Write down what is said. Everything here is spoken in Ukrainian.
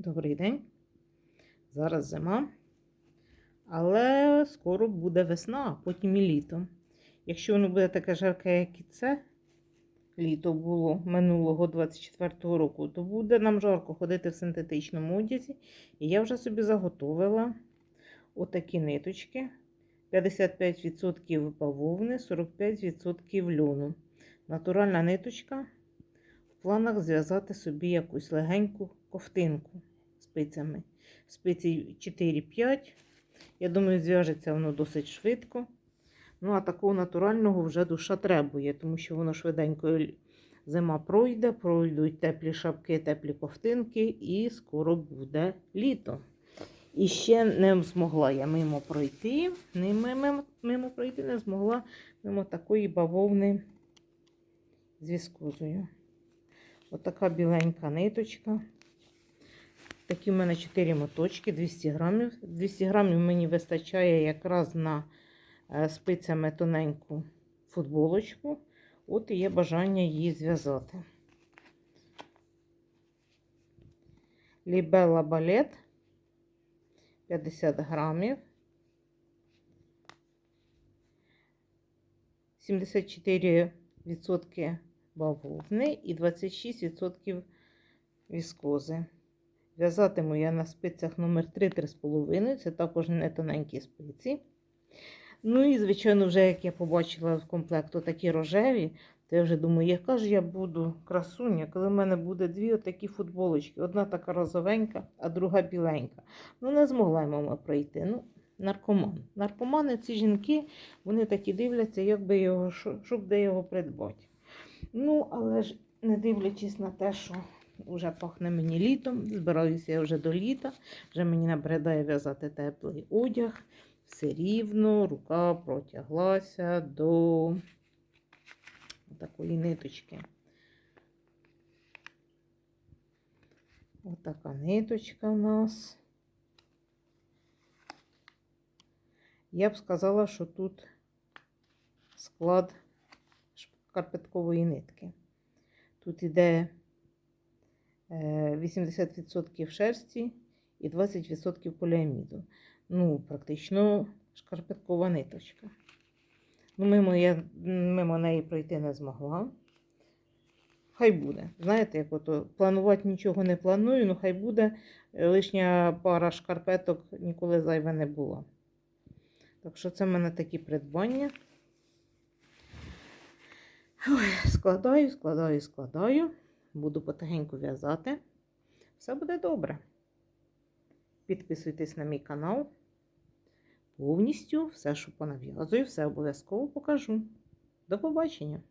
Добрий день. Зараз зима, але скоро буде весна, а потім і літо. Якщо воно буде таке жарке, як і це літо було минулого 24-го року, то буде нам жарко ходити в синтетичному одязі. І я вже собі заготовила отакі ниточки. 55% бавовни, 45% льону. Натуральна ниточка. В планах зв'язати собі якусь легеньку ковтинку спицями. Спиці 4-5. Я думаю, зв'яжеться воно досить швидко. Ну, а такого натурального вже душа требує, тому що воно швиденько зима пройде, пройдуть теплі шапки, теплі ковтинки, і скоро буде літо. І ще не змогла я мимо пройти, не мимо, мимо пройти не змогла мимо такої бавовни з віскозою. Отака біленька ниточка. Такі в мене 4 моточки, 200 грамів. 200 грамів мені вистачає якраз на е, спицями тоненьку футболочку. От і є бажання її зв'язати. Лібела балет 50 грамів. 74% бавовни і 26% віскози. В'язатиму я на спицях номер 3-3,5, це також не тоненькі спиці. Ну і, звичайно, вже як я побачила в комплекту такі рожеві, то я вже думаю, яка ж я буду красуня, коли в мене буде дві отакі футболочки. Одна така розовенька, а друга біленька. Ну, не змогла я мама пройти. Ну, наркоман. Наркомани, ці жінки, вони такі дивляться, як би його, щоб де його придбати. Ну, але ж не дивлячись на те, що вже пахне мені літом, збираюся я вже до літа, вже мені набридає в'язати теплий одяг. Все рівно, рука протяглася до такої ниточки. Отака ниточка у нас. Я б сказала, що тут склад шкарпеткової нитки. Тут іде 80% шерсті і 20% поліаміду. Ну, практично шкарпеткова ниточка. Ну, мимо я мимо неї пройти не змогла. Хай буде. Знаєте, як ото планувати нічого не планую, ну хай буде. Лишня пара шкарпеток ніколи зайве не була. Так що це в мене такі придбання. Ой, складаю, складаю, складаю. Буду потихеньку в'язати. Все буде добре. Підписуйтесь на мій канал. Повністю все, що понав'язую, все обов'язково покажу. До побачення!